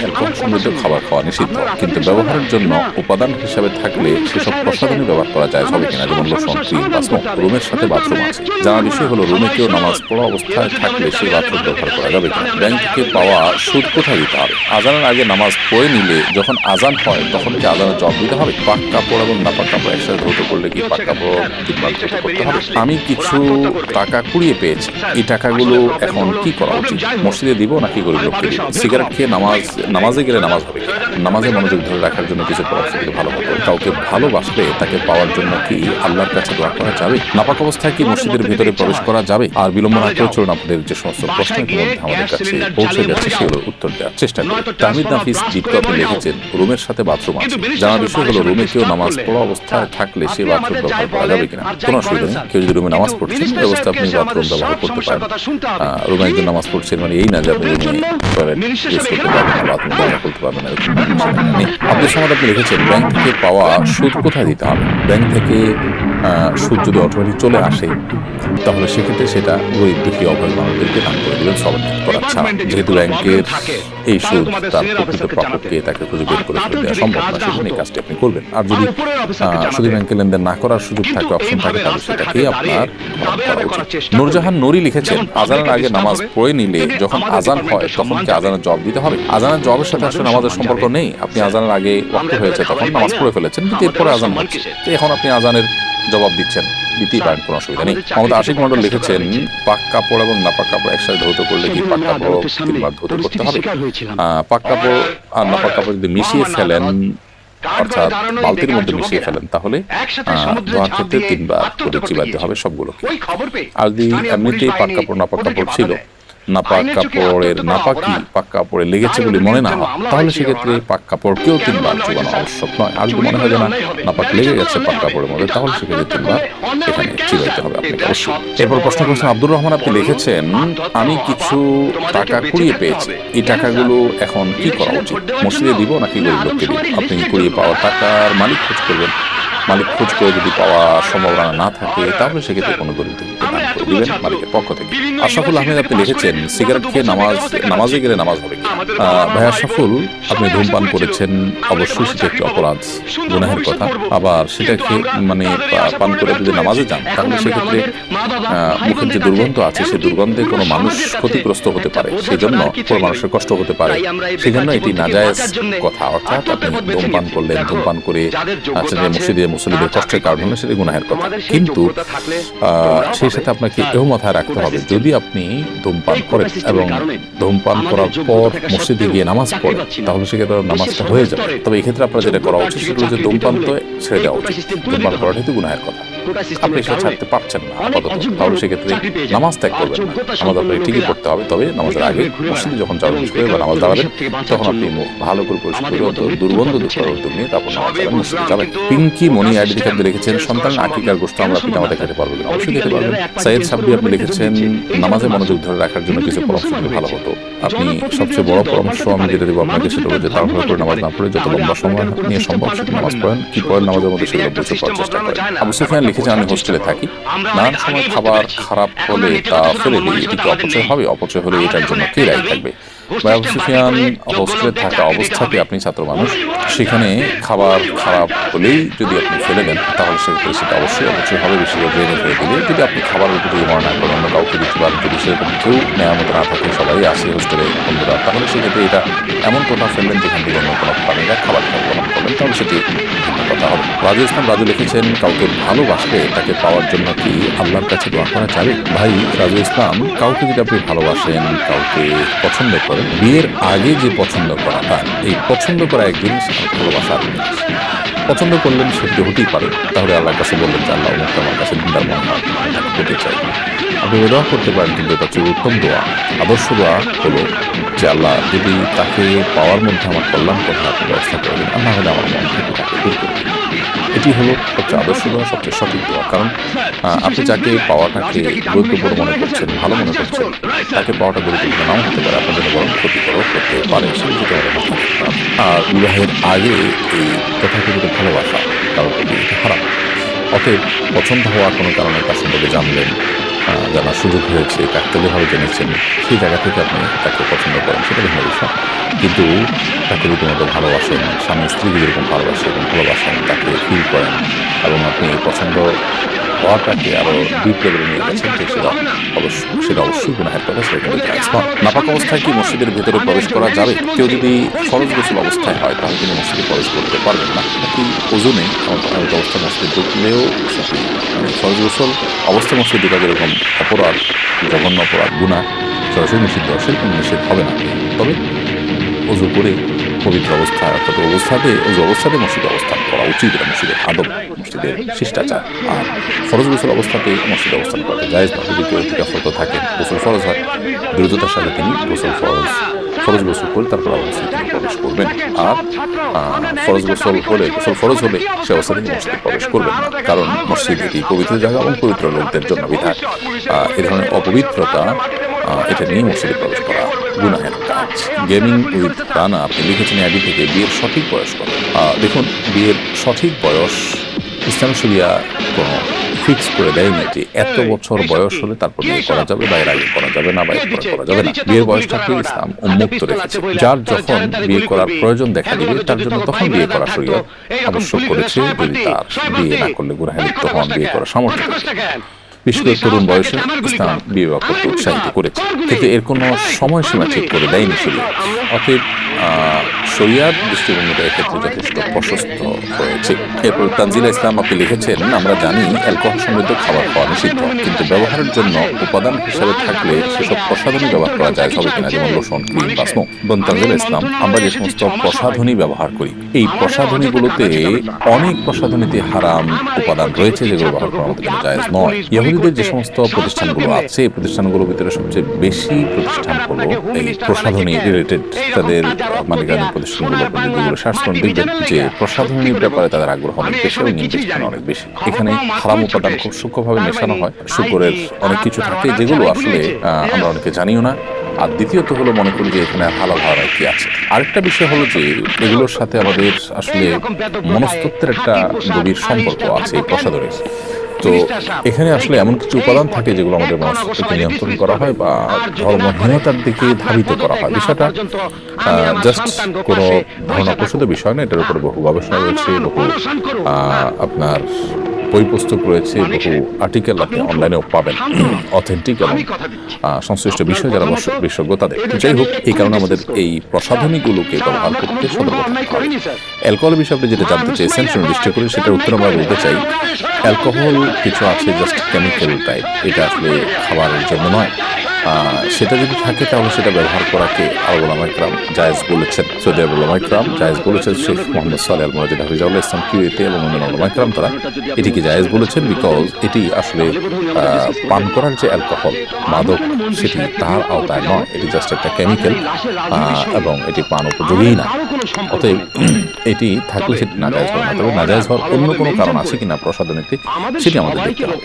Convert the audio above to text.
Alcohol সমৃদ্ধ খাবার খাওয়া নিষিদ্ধ কিন্তু ব্যবহারের জন্য উপাদান হিসাবে থাকলে সেসব প্রসাধনী ব্যবহার করা যায় হবে কিনা যেমন লোশন ক্রিম বা স্মোক রুমের সাথে বাথরুম আছে। জানার বিষয় হলো রুমে কেউ নামাজ পড়া অবস্থায় থাকলে সেই বাথরুম ব্যবহার করা যাবে কিনা? ব্যাংক থেকে পাওয়া সুদ কোথায় দিতে হবে? আজানের আগে নামাজ পড়ে নিলে যখন আজান হয় তখন কি আজানের জব দিতে হবে? পাক কাপড় এবং নাপাক কাপড় একসাথে ধৌত করলে কি পাক কাপড় করতে হবে? আমি কিছু টাকা কুড়িয়ে পেয়েছি। এই টাকাগুলো এখন কি করা উচিত? মসজিদে দিব নাকি গরিব লোককে সিগারেট খেয়ে নামাজ নামাজে গেলে নামাজ হবে? নামাজে মনোযোগ ধরে রাখার জন্য কিছু পরামর্শ দিলে ভালো হতো। কাউকে ভালোবাসলে তাকে পাওয়ার জন্য কি আল্লাহর কাছে দোয়া করা যাবে? নাপাক অবস্থায় কি মসজিদের ভিতরে প্রবেশ করা যাবে? আর বিলম্ব না করে চলুন আপনাদের যে সমস্ত প্রশ্ন ইতিমধ্যে আমাদের কাছে পৌঁছে গেছে সেগুলোর উত্তর দেওয়ার চেষ্টা করি। তাহমিদ নাফিস দীপকপে লিখেছেন রুমের সাথে বাথরুম আছে। জানার বিষয় হলো রুমে কেউ নামাজ পড়া অবস্থায় থাকলে সে বাথরুম ব্যবহার করা যাবে কিনা? কোনো অসুবিধা নেই। কেউ যদি রুমে নামাজ পড়ছে সেই অবস্থায় আপনি বাথরুম ব্যবহার করতে পারেন। রুমে একজন নামাজ পড়ছেন মানে এই না যে আপনি রুমে পারবেন না বাথরুম করতে পারবেন না এরকম নেই আব্দুল সামাদ আপনি লিখেছেন ব্যাংক থেকে পাওয়া সুদ কোথায় দিতে হবে? ব্যাংক থেকে আহ, সুদ যদি অটোমেটিক চলে আসে তাহলে সেক্ষেত্রে সেটা গরিব দুঃখী অভয় মানুষদেরকে দান করে দেবেন সবার করা ছাড়া। যেহেতু ব্যাংকের এই সুদ তার প্রকৃত প্রাপককে তাকে খুঁজে বের করে ফেলে দেওয়া সম্ভব না সেজন্য এই কাজটি আপনি করবেন। আর যদি শুধু ব্যাংকে লেনদেন না করার সুযোগ থাকে অপশন থাকে তাহলে সেটাকেই আপনার। নূরজাহান নুরি লিখেছেন আজানের আগে নামাজ পড়ে নিলে যখন আজান হয় তখন কি আজানের জবাব দিতে হবে? আজানের জবাবের সাথে আসলে নামাজের সম্পর্ক নেই। আপনি আজানের আগে ওয়াক্ত হয়েছে তখন নামাজ পড়ে ফেলেছেন কিন্তু এরপরে আজান হচ্ছে। এখন আপনি আজানের জবাব দিচ্ছেন দিতেই পারেন কোনো অসুবিধা নেই। আমাদের আশিক মন্ডল লিখেছেন পাক কাপড় এবং নাপাক কাপড় একসাথে ধৌত করলে কি পাক কাপড় তিনবার ধৌত করতে হবে আহ, পাক কাপড় আর নাপাক কাপড় যদি মিশিয়ে ফেলেন অর্থাৎ বালতির মধ্যে মিশিয়ে ফেলেন তাহলে ধোয়ার ক্ষেত্রে তিনবার করে হবে সবগুলোকে। আর যদি এমনিতেই পাক কাপড় নাপাক কাপড় ছিল নাপাক কাপড়ের নাপাকি পাক কাপড়ে লেগেছে বলে মনে না হয়। তাহলে সেক্ষেত্রে পাক কাপড়কেও তিনবার চুবানো আবশ্যক নয়। আর যদি মনে হয় যে না নাপাক লেগে গেছে পাক কাপড়ের মধ্যে তাহলে সেক্ষেত্রে তিনবার এখানে চিবাইতে হবে আপনাকে অবশ্যই। এরপর প্রশ্ন করছেন আব্দুর রহমান আপনি লিখেছেন আমি কিছু টাকা কুড়িয়ে পেয়েছি। এই টাকাগুলো এখন কি করা উচিত? মসজিদে দিব নাকি গরিব লোককে দিব আপনি কুড়িয়ে পাওয়া টাকার মালিক খোঁজ করবেন। মালিক খোঁজ করে যদি পাওয়ার সম্ভাবনা না থাকে তাহলে সেক্ষেত্রে কোনো গরিব দুঃখীকে দান করে দিবেন মালিকের পক্ষ থেকে। আশরাফুল আহমেদ আপনি লিখেছেন সিগারেট খেয়ে নামাজ নামাজে গেলে নামাজ হবে ভাইয়া সফল আপনি ধূমপান করেছেন অবশ্যই সেটা একটি অপরাধ গুনাহের কথা। আবার সেটা খেয়ে মানে পান করে যদি নামাজে যান তাহলে সেক্ষেত্রে মুখের যে দুর্গন্ধ আছে সেই দুর্গন্ধে কোনো মানুষ ক্ষতিগ্রস্ত হতে পারে। সেই জন্য কোনো মানুষের কষ্ট হতে পারে। সেই জন্য এটি নাজায়েজ কথা। অর্থাৎ আপনি ধূমপান করলেন ধূমপান করে আচ্ছা যে মসজিদে মুসলিদের কষ্টের কারণ হলে সেটি গুনাহের কথা। কিন্তু সেই সাথে আপনাকে এও মাথায় রাখতে হবে যদি আপনি ধূমপান করেন এবং ধূমপান করার পর মসজিদে গিয়ে নামাজ পড়েন তাহলে সেক্ষেত্রে নামাজটা হয়ে যাবে। তবে এক্ষেত্রে আপনার যেটা করা উচিত সেটা হচ্ছে ধূমপান তো ছেড়ে দেওয়া উচিত। ধূমপান করাটাই তো গুনাহের কথা। আপনি সেটা ছাড়তে পারছেন না আপাতত। তাহলে সেক্ষেত্রে নামাজ ত্যাগ করবেন না। নামাজ আপনাকে ঠিকই পড়তে হবে তবে নামাজের আগে মসজিদে যখন চার করে বা নামাজ দাঁড়াবেন তখন আপনি ভালো করে পরিষ্কার করে দুর্গন্ধ দূর করার উদ্যোগ নিয়ে তারপর নামাজ যাবেন মসজিদে যাবেন। পিঙ্কি মনি আইডি আপনি লিখেছেন সন্তানের আকিকার গোষ্ঠ আমরা পিতামাতা খেতে পারব কিনা? অবশ্যই খেতে পারবেন। সাইদ সাব্বি আপনি লিখেছেন নামাজে মনোযোগ ধরে রাখার জন্য কিছু পরামর্শ দিলে ভালো হতো। আপনি সবচেয়ে বড় পরামর্শ আমি যেটা দেবো আপনাকে সেটা যে তাড়াহুড়ো করে নামাজ না পড়ে যত লম্বা সময় নিয়ে সম্ভব নামাজ পড়েন কি পড়েন নামাজের মধ্যে সেগুলো বুঝে পড়ার চেষ্টা করেন আবু সুফিয়ান লিখেছেন আমি হোস্টেলে থাকি। নানান সময় খাবার খারাপ হলে তা ফেলে দিই এটি কি অপচয় হবে অপচয় হলে এটার জন্য কে দায়ী থাকবে? আবু সুফিয়ান হোস্টেলে থাকা অবস্থাতে আপনি ছাত্র মানুষ, সেখানে খাবার খারাপ হলেই যদি আপনি ফেলে দেন, তাহলে সেক্ষেত্রে সেটা অবশ্যই অবশ্যই হবে, বেশি করে ফেলে দিলে যদি আপনি খাবারের উপর মনে না করেন, অন্য কাউকে দিতে পারেন, যদি সেরকম কেউ নেওয়ার মতো না থাকে, সবাই আসে হোস্টেলে বন্ধুরা, তাহলে সেক্ষেত্রে এটা এমন কোথাও ফেললেন যেখান থেকে অন্য কোনো প্রাণীরা খাবার খাওয়া করবেন তাহলে সেটি কথা হবে। রাজু ইসলাম, রাজু লিখেছেন, কাউকে ভালোবাসলে তাকে পাওয়ার জন্য কি আল্লাহর কাছে দোয়া করা যাবে? ভাই, রাজু ইসলাম, কাউকে যদি আপনি ভালোবাসেন, কাউকে পছন্দ করেন বিয়ের আগে যে পছন্দ করা করাটা এই পছন্দ করা একদিন জিনিস আর ভালোবাসা আর জিনিস। পছন্দ করলেন সেটি হতেই পারে। তাহলে আল্লাহর কাছে বললেন যে, আল্লাহ মুক্ত আমার কাছে দিনদার আমি পেতে চাই। আপনি দোয়া করতে পারেন, কিন্তু এটা হচ্ছে উত্তম দোয়া। আদর্শ দোয়া হলো যে আল্লাহ যদি তাকে পাওয়ার মধ্যে আমার কল্যাণ কথা ব্যবস্থা করে দিন আল্লাহ হলে আমার মন থেকে তাকে দূর করে দিন। এটি হলো সবচেয়ে আদর্শ দোয়া সবচেয়ে সঠিক দোয়া কারণ আপনি যাকে পাওয়াটাকে গুরুত্বপূর্ণ মনে করছেন, ভালো মনে করছেন, তাকে পাওয়াটা গুরুত্বপূর্ণ নাও হতে পারে জন্য বরং ক্ষতিকর করতে পারে সেটি। আর বিবাহের আগে এই তথাকথিত ভালোবাসা প্রতি এটা খারাপ অতএব পছন্দ হওয়ার কোনো কারণে সম্পর্কে জানলেন জানার সুযোগ হয়েছে কাকতালীয়ভাবে জেনেছেন, সেই জায়গা থেকে আপনি তাকে পছন্দ করেন, সেটা ভিন্ন বিষয় কিন্তু তাকে রীতিমতো ভালোবাসেন স্বামী স্ত্রীকে যেরকম ভালোবাসেন এবং ভালোবাসেন, তাকে ফিল করেন এবং আপনি পছন্দ হওয়াটাকে আরও ডিপ নিয়ে গেছেন তো সেটা অবশ্যই সেটা অবশ্যই গুনাহের কথা সেটা কিন্তু নাপাক অবস্থায় কি মসজিদের ভেতরে প্রবেশ করা যাবে? কেউ যদি ফরজ গোসল অবস্থায় হয়, তাহলে তিনি মসজিদে প্রবেশ করতে পারবেন না। নাকি ওজনে এমন অবস্থা মসজিদে ঢুকলেও সেটি মানে ফরজ গোসল অবস্থায় মসজিদ ঢুকা যেরকম অপরাধ, জঘন্য অপরাধ গুণা সরাসরি নিষিদ্ধ, সেরকম নিষেধ হবে না। তবে অজু করে পবিত্র অবস্থায়, অর্থাৎ অবস্থাতে অজু অবস্থাতে মসজিদে অবস্থান করা উচিত, এটা মসজিদের আদব। মসজিদের শিষ্টাচার। আর ফরজ গোসল অবস্থাতে মসজিদে অবস্থান করা যায় না যদি কেউ টিকাফত থাকে, গোসল ফরজ হয়। দ্রুততার সাথে তিনি গোসল ফরজ ফরজ গোসল করে তারপর অবস্থায় তিনি প্রবেশ করবেন। আর ফরজ গোসল হলে, গোসল ফরজ হলে সে অবস্থায় তিনি মসজিদে প্রবেশ করবেন না। কারণ মসজিদ এটি পবিত্র জায়গা এবং পবিত্র লোকদের জন্য বিধান। এ ধরনের অপবিত্রতা এটা নিয়ে মসজিদে প্রবেশ করা গুনাহের কাজ। গেমিং উইথ রানা, আপনি লিখেছেন আইডি থেকে বিয়ের সঠিক বয়স কত? দেখুন, বিয়ের সঠিক বয়স ইসলাম শরিয়া কোনো ফিক্স করে দেয়নি যে এত বছর বয়স হলে তারপর বিয়ে করা যাবে বা এর আগে করা যাবে না বা এর পরে করা যাবে না। বিয়ের বয়সটাকে ইসলাম উন্মুক্ত রেখেছে। যার যখন বিয়ে করার প্রয়োজন দেখা দিবে তার জন্য তখন বিয়ে করা শরীয়ত আবশ্যক করেছে যদি তার বিয়ে না করলে গুনাহে লিপ্ত হন বিয়ে করার সামর্থ্য বিশেষ করে তরুণ বয়সে ইসলাম বিবাহ করতে উৎসাহিত করেছে। কিন্তু এর কোনো সময়সীমা ঠিক করে দেয়নি শরীয়ত অতএব শরিয়ার দৃষ্টিভঙ্গিটা এক্ষেত্রে যথেষ্ট প্রশস্ত হয়েছে। এরপর তানজিলা ইসলাম আপনি লিখেছেন, আমরা জানি অ্যালকোহল সমৃদ্ধ খাবার খাওয়া নিষিদ্ধ, কিন্তু ব্যবহারের জন্য উপাদান হিসেবে থাকলে সেসব প্রসাধনী ব্যবহার করা যায়, হবে কিনা? যেমন লোশন, ক্রিম বা স্মোক। এবং তানজিলা ইসলাম, আমরা যে সমস্ত প্রসাধনী ব্যবহার করি, এই প্রসাধনীগুলোতে অনেক প্রসাধনীতে হারাম উপাদান রয়েছে যেগুলো ব্যবহার করা আমাদের জন্য জায়েজ নয়। ইহুদিদের যে সমস্ত প্রতিষ্ঠানগুলো আছে, এই প্রতিষ্ঠানগুলোর ভিতরে সবচেয়ে বেশি প্রতিষ্ঠান হলো এই প্রসাধনী রিলেটেড তাদের মালিকানা প্রতিষ্ঠানগুলো যে প্রসাধনীর ব্যাপারে তাদের আগ্রহ অনেক বেশি এবং ইনভেস্টমেন্ট অনেক বেশি। এখানে হারাম উপাদান খুব সূক্ষ্মভাবে মেশানো হয়। শুকরের অনেক কিছু থাকে যেগুলো আসলে আমরা অনেকে জানিও না। আর দ্বিতীয়ত হলো মনে করি যে এখানে হালাল হওয়ার কি আছে। আরেকটা বিষয় হলো যে এগুলোর সাথে আমাদের আসলে মনস্তত্বের একটা গভীর সম্পর্ক আছে এই প্রসাদনের তো এখানে আসলে এমন কিছু উপাদান থাকে যেগুলো আমাদের মনস্তত্বকে নিয়ন্ত্রণ করা হয় বা ধর্মহীনতার দিকে ধাবিত করা হয়। বিষয়টা জাস্ট কোনো ধারণা প্রসূত বিষয় না, এটার উপরে বহু গবেষণা রয়েছে, বহু আপনার বই পুস্তক রয়েছে বহু আর্টিকেল আপনি অনলাইনেও পাবেন। অথেন্টিক এবং সংশ্লিষ্ট বিষয় যারা বিশেষজ্ঞ তাদের। যাই হোক এই কারণে আমাদের এই প্রসাধনীগুলোকে ব্যবহার করতে সতর্ক অ্যালকোহল বিষয়ে আপনি যেটা জানতে চেয়েছেন সুনির্দিষ্ট করে সেটার উত্তর আমরা বলতে চাই। অ্যালকোহল কিছু আছে জাস্ট কেমিক্যাল টাইপ এটা আসলে খাবারের জন্য নয়। সেটা যদি থাকে তাহলে সেটা ব্যবহার করাকে আলবুলামা ইকরাম জায়েজ বলেছেন। সৌদি আবুলামা ইকরাম জায়েজ বলেছেন, শেখ মোহাম্মদ সালে আল মজিদ হাফিজাউল্লাহ ইসলাম কিউএতে এবং অন্যান্য আলমা ইকরাম তারা এটিকে জায়েজ বলেছেন বিকজ এটি আসলে পান করার যে অ্যালকোহল মাদক, সেটি তার আওতায় নয়। এটি জাস্ট একটা কেমিক্যাল এবং এটি পান উপযোগী না। অতএব এটি থাকলে সেটি নাজায়জ হবে না। তবে নাজায়জ হওয়ার অন্য কোনো কারণ আছে কিনা প্রসাদনীতে সেটি আমাদের দেখতে হবে।